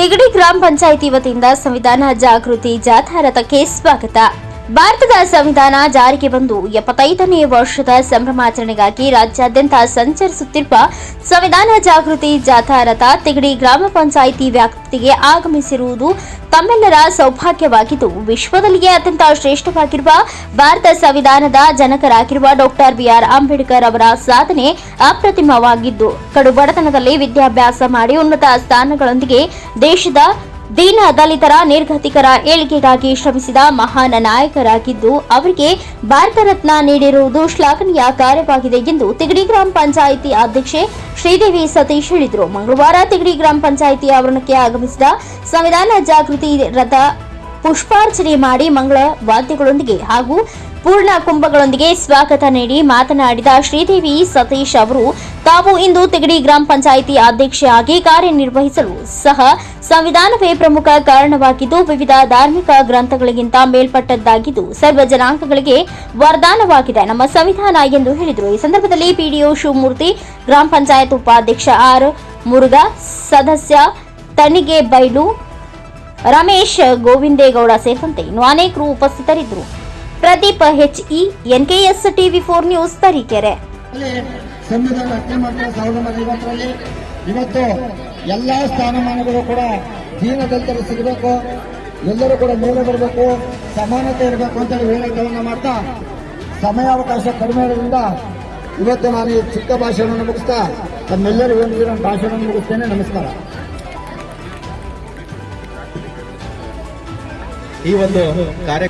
ತಿಗಡಿ ಗ್ರಾಮ ಪಂಚಾಯಿತಿ ವತಿಯಿಂದ ಸಂವಿಧಾನ ಜಾಗೃತಿ ಜಾಥಾ ರಥಕ್ಕೆ ಸ್ವಾಗತ. ಭಾರತದ ಸಂವಿಧಾನ ಜಾರಿಗೆ ಬಂದು ಎಪ್ಪತ್ತೈದನೇ ವರ್ಷದ ಸಂಭ್ರಮಾಚರಣೆಗಾಗಿ ರಾಜ್ಯಾದ್ಯಂತ ಸಂಚರಿಸುತ್ತಿರುವ ಸಂವಿಧಾನ ಜಾಗೃತಿ ಜಾಥಾ ರಥ ತಿಗಡಿ ಗ್ರಾಮ ಪಂಚಾಯಿತಿ ವ್ಯಾಪ್ತಿಗೆ ಆಗಮಿಸಿರುವುದು ತಮ್ಮೆಲ್ಲರ ಸೌಭಾಗ್ಯವಾಗಿದ್ದು, ವಿಶ್ವದಲ್ಲಿಯೇ ಅತ್ಯಂತ ಶ್ರೇಷ್ಠವಾಗಿರುವ ಭಾರತ ಸಂವಿಧಾನದ ಜನಕರಾಗಿರುವ ಡಾಕ್ಟರ್ ಬಿಆರ್ ಅಂಬೇಡ್ಕರ್ ಅವರ ಸಾಧನೆ ಅಪ್ರತಿಮವಾಗಿದ್ದು, ಕಡು ಬಡತನದಲ್ಲಿ ವಿದ್ಯಾಭ್ಯಾಸ ಮಾಡಿ ಉನ್ನತ ಸ್ಥಾನಗಳೊಂದಿಗೆ ದೇಶದ ದೀನ ದಲಿತರ ನಿರ್ಗತಿಕರ ಏಳಿಗೆಗಾಗಿ ಶ್ರಮಿಸಿದ ಮಹಾನ್ ನಾಯಕರಾಗಿದ್ದು, ಅವರಿಗೆ ಭಾರತ ರತ್ನ ನೀಡಿರುವುದು ಶ್ಲಾಘನೀಯ ಕಾರ್ಯವಾಗಿದೆ ಎಂದು ತಿಗಡಿ ಗ್ರಾಮ ಪಂಚಾಯಿತಿ ಅಧ್ಯಕ್ಷೆ ಶ್ರೀದೇವಿ ಸತೀಶ್ ಹೇಳಿದರು. ಮಂಗಳವಾರ ತಿಗಡಿ ಗ್ರಾಮ ಪಂಚಾಯಿತಿ ಆವರಣಕ್ಕೆ ಆಗಮಿಸಿದ ಸಂವಿಧಾನ ಜಾಗೃತಿ ರಥ ಪುಷ್ಪಾರ್ಚನೆ ಮಾಡಿ ಮಂಗಳ ವಾದ್ಯಗಳೊಂದಿಗೆ ಹಾಗೂ ಪೂರ್ಣ ಕುಂಭಗಳೊಂದಿಗೆ ಸ್ವಾಗತ ನೀಡಿ ಮಾತನಾಡಿದ ಶ್ರೀದೇವಿ ಸತೀಶ್ ಅವರು ತಾವು ಇಂದು ತಿಗಡಿ ಗ್ರಾಮ ಪಂಚಾಯಿತಿ ಅಧ್ಯಕ್ಷೆಯಾಗಿ ಕಾರ್ಯನಿರ್ವಹಿಸಲು ಸಹ ಸಂವಿಧಾನವೇ ಪ್ರಮುಖ ಕಾರಣವಾಗಿದ್ದು, ವಿವಿಧ ಧಾರ್ಮಿಕ ಗ್ರಂಥಗಳಿಗಿಂತ ಮೇಲ್ಪಟ್ಟದ್ದಾಗಿದ್ದು, ಸರ್ವ ಜನಾಂಗಗಳಿಗೆ ವರದಾನವಾಗಿದೆ. ನಮ್ಮ ಸಂವಿಧಾನ ಎಂದು ಹೇಳಿದರು. ಈ ಸಂದರ್ಭದಲ್ಲಿ ಪಿಡಿಒ ಶಿವಮೂರ್ತಿ, ಗ್ರಾಮ ಪಂಚಾಯತ್ ಉಪಾಧ್ಯಕ್ಷ ಆರ್ ಮುರುಘಾ, ಸದಸ್ಯ ತಣಿಗೆ ಬೈಲು, ರಮೇಶ್ ಗೋವಿಂದೇಗೌಡ ಸೇರಿದಂತೆ ಇನ್ನು ಅನೇಕರು ಉಪಸ್ಥಿತರಿದ್ದರು. Pradeep H E NKS TV four news Tarikere. ಸಂವಿಧಾನ ರಚನೆ ಮಾಡಿದ ಸಾವಿರದ ಒಂಬೈನೂರ ಇವತ್ತು ಎಲ್ಲಾ ಸ್ಥಾನಮಾನಗಳು ಕೂಡ ದೀನದಲಿತರು ಸಿಗಬೇಕು. ಎಲ್ಲರೂ ಕೂಡ ಮೇಲೆ ಬರಬೇಕು, ಸಮಾನತೆ ಇರಬೇಕು ಅಂತ ಹೇಳಿ ಹೋರಾಟವನ್ನು ಮಾಡ್ತಾ ಸಮಯಾವಕಾಶ ಕಡಿಮೆ ಇರೋದ್ರಿಂದ ಇವತ್ತು ನಾನು ಈ ಚಿಕ್ಕ ಭಾಷಣವನ್ನು ಮುಗಿಸ್ತಾ ತಮ್ಮೆಲ್ಲರಿಗೂ ಒಂದು ನನ್ನ ಭಾಷಣವನ್ನು ಮುಗಿಸ್ತೇನೆ. ನಮಸ್ಕಾರ. ಈ ಒಂದು ಕಾರ್ಯ